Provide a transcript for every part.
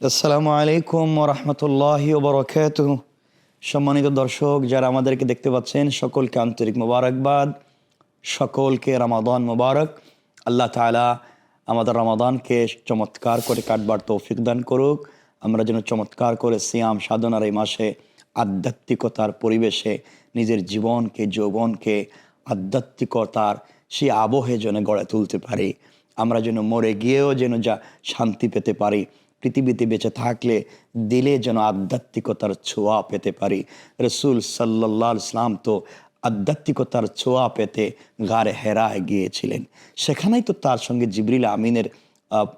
আসসালামু আলাইকুম রহমতুল্লাহ বরকাত সম্মানিত দর্শক, যারা আমাদেরকে দেখতে পাচ্ছেন, সকলকে আন্তরিক মোবারকবাদ, সকলকে রমাদান মোবারক। আল্লাহ তালা আমাদের রমাদানকে চমৎকার করে কাটবার তৌফিক দান করুক। আমরা যেন চমৎকার করে সিয়াম সাধনার এই মাসে আধ্যাত্মিকতার পরিবেশে নিজের জীবনকে, যৌবনকে আধ্যাত্মিকতার সেই আবহে যেন গড়ে তুলতে পারি। আমরা যেন মরে গিয়েও যেন যা শান্তি পেতে পারি পৃথিবীতে বেঁচে থাকলে দিলে যেন আধ্যাত্মিকতার ছোঁয়া পেতে পারি। রসুল সাল্লাহ ইসলাম তো আধ্যাত্মিকতার ছোঁয়া পেতে গারে হেরায় গিয়েছিলেন। সেখানেই তো তার সঙ্গে জিবরিল আমিনের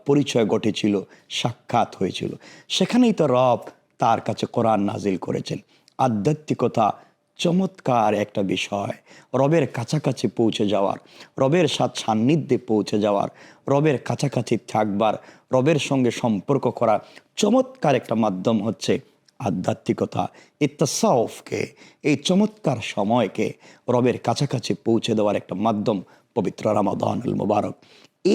পরিচয় ঘটেছিল, সাক্ষাৎ হয়েছিল। সেখানেই তো রব তার কাছে কোরআন নাজিল করেছেন। আধ্যাত্মিকতা চমৎকার একটা বিষয়। রবের কাছাকাছি পৌঁছে যাওয়ার, রবের সাথ সান্নিধ্যে পৌঁছে যাওয়ার, রবের কাছাকাছি থাকবার, রবের সঙ্গে সম্পর্ক করা চমৎকার একটা মাধ্যম হচ্ছে আধ্যাত্মিকতা। ইত্তাসফকে এই চমৎকার সময়কে রবের কাছাকাছি পৌঁছে দেওয়ার একটা মাধ্যম পবিত্র রামাদানুল মুবারক।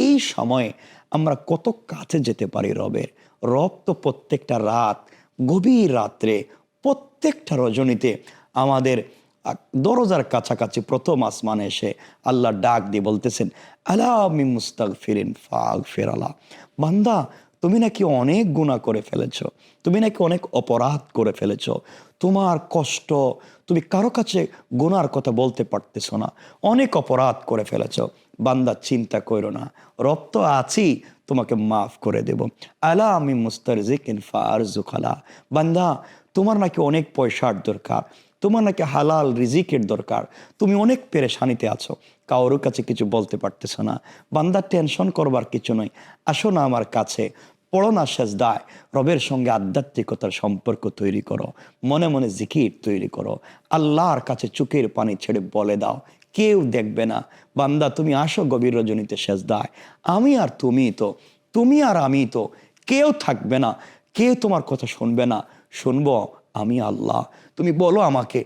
এই সময়ে আমরা কত কাছে যেতে পারি রবের? রব তো প্রত্যেকটা রাত, গভীর রাত্রে প্রত্যেকটা রজনীতে আমাদের দরজার কাছাকাছি প্রথম আসমানে এসে আল্লাহ ডাক দিয়ে বলতেছেন, আলা আমি মুস্তাক ফিরিন ফাগ ফেরালা বান্দা, তুমি নাকি অনেক গুণা করে ফেলেছ, তুমি নাকি অনেক অপরাধ করে ফেলেছ, তোমার কষ্ট তুমি কারও কাছে গুনার কথা বলতে পারতেছ না, অনেক অপরাধ করে ফেলেছ। বান্দা, চিন্তা করো না, রব তো আছি, তোমাকে মাফ করে দেব। আলা আমি মুস্তারজিকিন ফারজুখালা বান্দা, তোমার নাকি অনেক পয়সার দরকার তোমার নাকি হালাল রিজিকের দরকার। তুমি অনেক পেরেশানিতে আছো। কারোর কাছে কিছু বলতে পারতেছো না। বান্দা টেনশন করবার কিছু নয় আসো না আমার কাছে। পড়ো না দায় রবের সঙ্গে আধ্যাত্মিকতার সম্পর্ক তৈরি করো। মনে মনে জিকির তৈরি করো। আল্লাহর কাছে চুকের পানি ছেড়ে বলে দাও। কেউ দেখবে না। বান্দা, তুমি আসো গভীর রজনীতে শেষ দায় আমি আর তুমি তো। তুমি আর আমি তো। কেউ থাকবে না। কেউ তোমার কথা শুনবে না। শুনব আমি আল্লাহ। তুমি বলো আমাকে।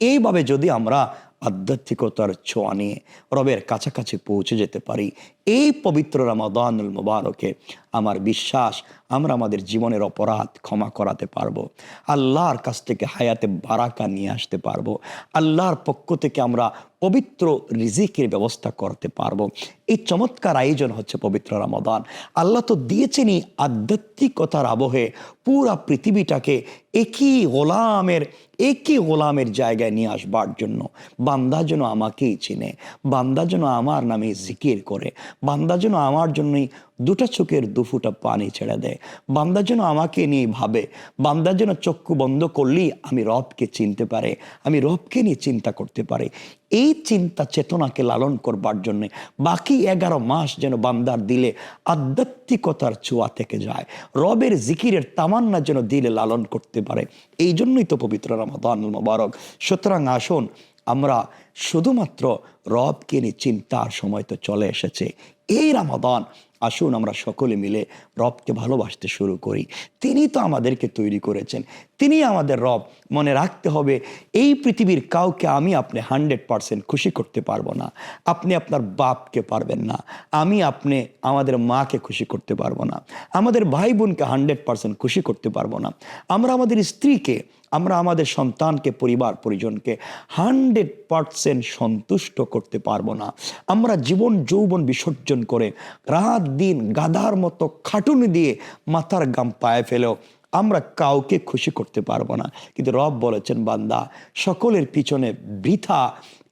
এইভাবে যদি আমরা আধ্যাত্মিকতার ছোঁয়া নিয়ে রবের কাছাকাছি পৌঁছে যেতে পারি এই পবিত্র রামাদানুল মুবারকে আমার বিশ্বাস আমরা আমাদের জীবনের অপরাধ ক্ষমা করাতে পারব। আল্লাহর কাছ থেকে হায়াতে বারাকা নিয়ে আসতে পারব। আল্লাহর পক্ষ থেকে আমরা পবিত্র রিজিকের ব্যবস্থা করতে পারব। এই চমৎকার আয়োজন হচ্ছে পবিত্র রামাদান। আল্লাহ তো দিয়েছেনই আধ্যাত্মিকতার আবহে পুরা পৃথিবীটাকে একই গোলামের একই গোলামের জায়গায় নিয়ে আসবার জন্য। বান্দা যেন আমাকেই চিনে, বান্দা যেন আমার নামে জিকির করে বান্দা যেন আমার জন্যই দুটা চোখের দুফুটা পানি ছেড়ে দেয়। বান্দা যেন আমাকে নিয়ে ভাবে। বান্দা যেন চক্ষু বন্ধ করলেই আমি রবকে চিনতে পারে, আমি রবকে নিয়ে চিন্তা করতে পারে। এই চিন্তা চেতনাকে লালন করবার জন্যে বাকি এগারো মাস যেন বান্দার দিলে আধ্যাত্মিকতার ছোঁয়া থেকে যায়। রবের জিকিরের তামান্না যেন দিলে লালন করতে পারে। এই জন্যই তো পবিত্র রমাদান মোবারক। সুতরাং আসুন আমরা শুধুমাত্র রবকে নিয়ে চিন্তার সময় তো চলে এসেছে। এই রামাদান, আসুন আমরা সকলে মিলে রবকে ভালোবাসতে শুরু করি। তিনি তো আমাদেরকে তৈরি করেছেন। তিনি আমাদের রব। মনে রাখতে হবে, এই পৃথিবীর কাউকে আমি আপনি হান্ড্রেড পারসেন্ট খুশি করতে পারব না। আপনি আপনার বাপকে পারবেন না। আমি আপনি আমাদের মাকে খুশি করতে পারব না। আমাদের ভাই বোনকে হান্ড্রেড পারসেন্ট খুশি করতে পারব না। আমরা আমাদের স্ত্রীকে, আমরা আমাদের সন্তানকে, পরিবার পরিজনকে হান্ড্রেড পারসেন্ট সন্তুষ্ট করতে পারব না। আমরা জীবন যৌবন বিসর্জন করে রাত দিন গাধার মতো খাটুনি দিয়ে মাথার গাম পায়ে ফেলেও আমরা কাউকে খুশি করতে পারব না। কিন্তু রব বলেছেন, বান্দা, সকলের পিছনে বৃথা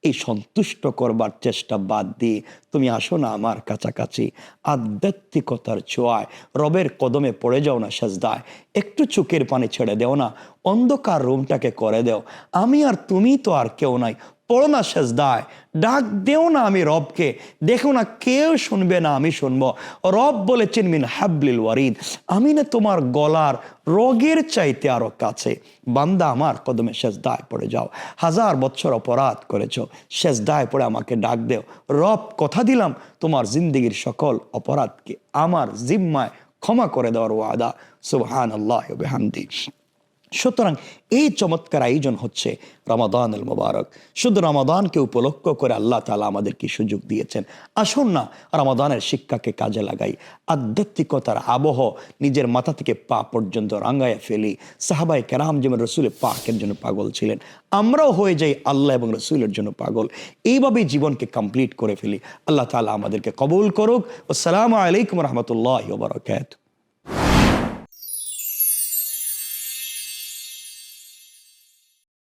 এই সন্তুষ্ট করবার চেষ্টা বাদ দিয়ে তুমি আসো না আমার কাছাকাছি। আধ্যাত্মিকতার ছোঁয়ায়, রবের কদমে পড়ে যাও না সেজদায়। একটু চোখের পানি ছেড়ে দেও না, অন্ধকার রুমটাকে করে দেও। আমি আর তুমি তো আর কেউ নাই। পড়ো না সেজদায় ডাক দেও না আমি রবকে, দেখো না কেউ শুনবে না আমি শুনব। রব বলেছেন, মিন হাবলিল ওয়ারিদ আমি না তোমার গলার রোগের চাইতে আরও কাছে। বান্দা আমার কদমে সেজদায় পড়ে যাও। হাজার বছর অপরাধ করেছ, সেজদায় পড়ে আমাকে ডাক দেও। রব, কথা দিলাম, তোমার জিন্দগির সকল অপরাধকে আমার জিম্মায় ক্ষমা করে দেওয়ার ওয়াদা। সুবহান আল্লাহ হামদি সুতরাং এই চমৎকার আয়োজন হচ্ছে রমাদান আল মুবারক। শুধু রমাদানকে উপলক্ষ করে আল্লাহ তালা আমাদেরকে সুযোগ দিয়েছেন। আসুন না রমাদানের শিক্ষাকে কাজে লাগাই, আধ্যাত্মিকতার আবহ নিজের মাথা থেকে পা পর্যন্ত রাঙ্গায় ফেলি। সাহাবাই কেরাম যেমন রসুলের পাকের জন্য পাগল ছিলেন, আমরাও হয়ে যাই আল্লাহ এবং রসুলের জন্য পাগল। এইভাবেই জীবনকে কমপ্লিট করে ফেলি। আল্লাহ তালা আমাদেরকে কবুল করুক। আসসালামু আলাইকুম রহমতুল্লাহ বারকাত